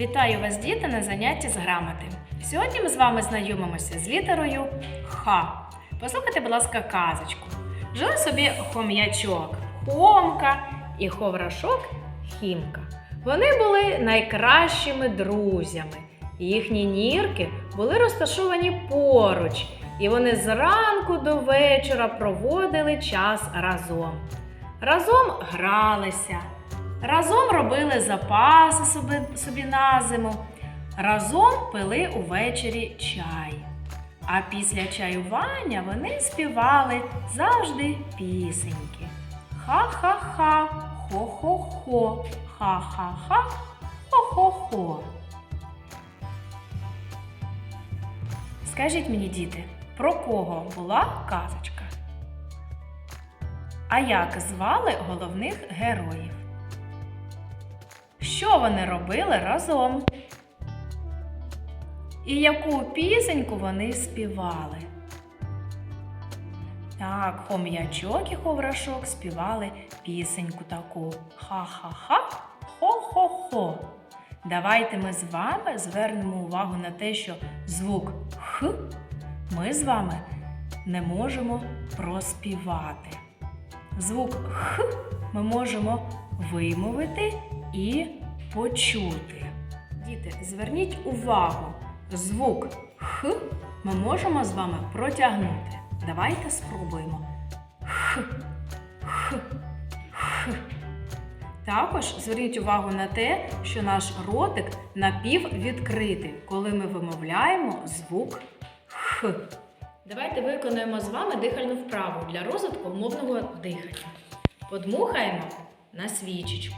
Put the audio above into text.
Вітаю вас, діти, на занятті з грамоти. Сьогодні ми з вами знайомимося з літерою Х. Послухайте, будь ласка, казочку. Жили собі хом'ячок, Хомка і ховрашок Хімка. Вони були найкращими друзями. Їхні нірки були розташовані поруч, і вони зранку до вечора проводили час разом. Разом гралися, разом робили запаси собі, собі на зиму, разом пили увечері чай. А після чаювання вони співали завжди пісеньки. Ха-ха-ха, хо-хо-хо, ха-ха-ха, хо-хо-хо. Скажіть мені, діти, про кого була казочка? А як звали головних героїв? Що вони робили разом? І яку пісеньку вони співали? Так, хом'ячок і ховрашок співали пісеньку таку ха-ха-ха, хо-хо-хо. Давайте ми з вами звернемо увагу на те, що звук Х ми з вами не можемо проспівати. Звук Х ми можемо вимовити і почути. Діти, зверніть увагу, звук Х ми можемо з вами протягнути. Давайте спробуємо. Х, х, х. Також зверніть увагу на те, що наш ротик напіввідкритий, коли ми вимовляємо звук Х. Давайте виконуємо з вами дихальну вправу для розвитку мовного дихання. Подмухаємо на свічечку.